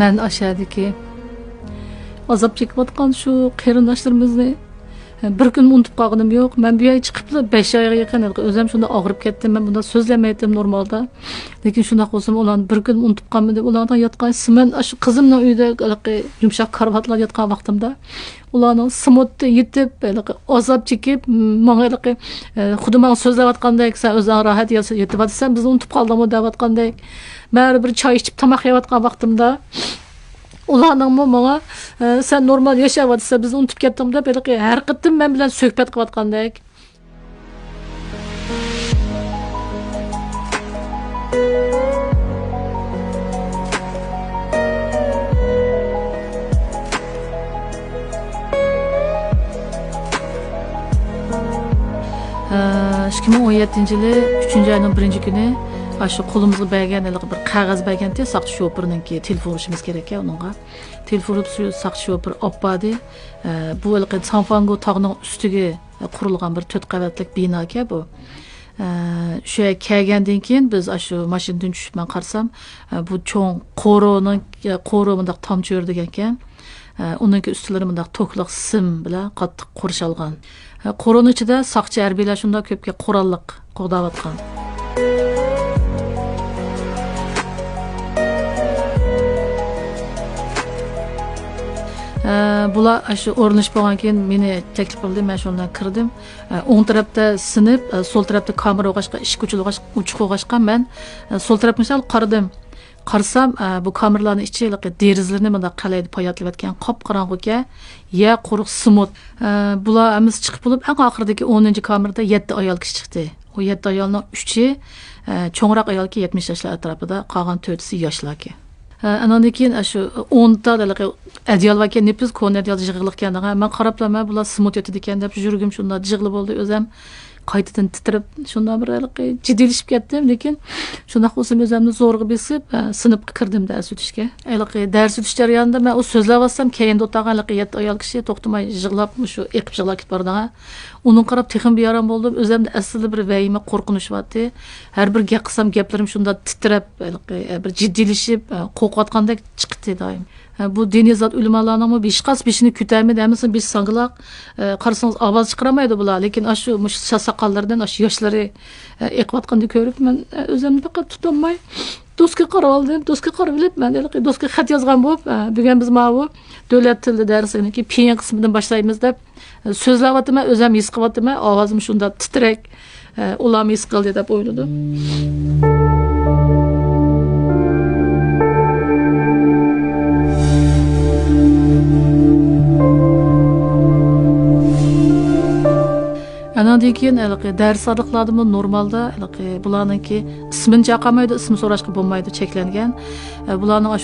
man ashadiki azob chekayotgan shu qarindoshlarimizni bir kun unutib qolganim yo'q. Man bu yerga chiqibdi besh oyga yaqin o'zim shunda og'rib ketdim man bunda so'zlamaydim normalda. Lekin shundoq bo'lsam ularni bir kun unutib qolman deb ulardan yotgan man shu qizimni uyida yumshoq karvatlar yotgan vaqtimda ularning smutda yetib azob chekib manga e, xuddi man so'zlayotgandek san o'zing rohat yetyapsan bizni unutib qoldingmi deyotgandek baribir bir choy ichib tomoq yeyotgan vaqtimda ularningmi manga sen normal yashayapsan bizni unutib ketding deb har qatim men bilan suhbat qilayotgandek ikki ming o'n yettinchi yili uchinchi oyning birinchi kuni shu qo'limizga bergan bir qog'oz berganda soqchi shopirniki telefon urishimiz kerak ekan unga. Telefon urib soqchi shopir olib bu sanfango tog'ning ustiga e, qurilgan bir to'rt qavatlik bino ekan bu. Shu yerga kelgandan keyin biz shu mashinadan tushib man qarasam e, bu cho'ng qo'rini e, qo'ri bundoq tomchi degan ekan uniki ustilari bundoq to'kliq sim bilan qattiq qurshalgan qo'rini ichida soqchi harbiylar shundoq ko'pga qurolliq qo'g'dayotgan bular e, shu o'rinish bo'lgan keyin meni taklif qildi. Man shundan kirdim. O'ng tarafda sinib e, so'l tarafda kamera o'g'ashqa ishga uchiq o'g'ashqa man e, so'l tarafga sal qaradim qarasam bu kameralarni ichi derazalarni bundoq qalaydi poyatlayotgan qop qorong'u ekan ya quruq smut. Bular hammasi chiqib bo'lib eng oxiridagi o'ninchi kamerada yetti ayol kishi chiqdi. U yetti ayolning uchi cho'ngroq ayolki yetmish yoshlar atrofida qolgan to'rtisi yoshlar ekan andan keyin shu o'nta adyol va nepis ko'n adyol jig'liq ekan man qarab man bular smut yotadi ekan deb yuragim shundoq jig'li bo'ldi o'zim qaytadan titrab shundoq bir jiddiylashib ketdim. Lekin shundoq o'zim o'zimni zo'rg'a besib e, sinfga kirdim dars o'tishga. Dars o'tish jarayonida man u so'zlayapsam keyin o'tirgan yetti ayol kishi to'xtamay yig'lab shu eqib yig'lab ketib bordi uni qarab texim beyaram bo'ldim. O'zimda aslida bir vahima qo'rqinishyapti har bir gap qilsam gaplarim shundoq titrab e, bir jiddiylashib e, qo'rqayotgandek chiqdi doim. bu dini zat ulamalarına mı bir şikas bir şeyini kütemi demesin bir sangılak e, karısınız avaz çıkaramaydı bula lekin aşı muş sakallardan aşı yaşları e, ekvatkandı körüp men e, özümni fakat tutamay do'stga qarab oldim do'stga qarab bilyapman do'stga xat yozgan bo'lib e, bugun biz mana bu davlat tili darsiniki piya qismidan boshlaymiz deb so'zlayaptiman o'zim ham his qilyaptiman ovozim shunda titrak e, ularni his qildi deb o'yladim Анан keyin dars ariqladimi normalda bularniki ismini chaqamaydi, ism so'rashga bo'lmaydi cheklangan. Bularning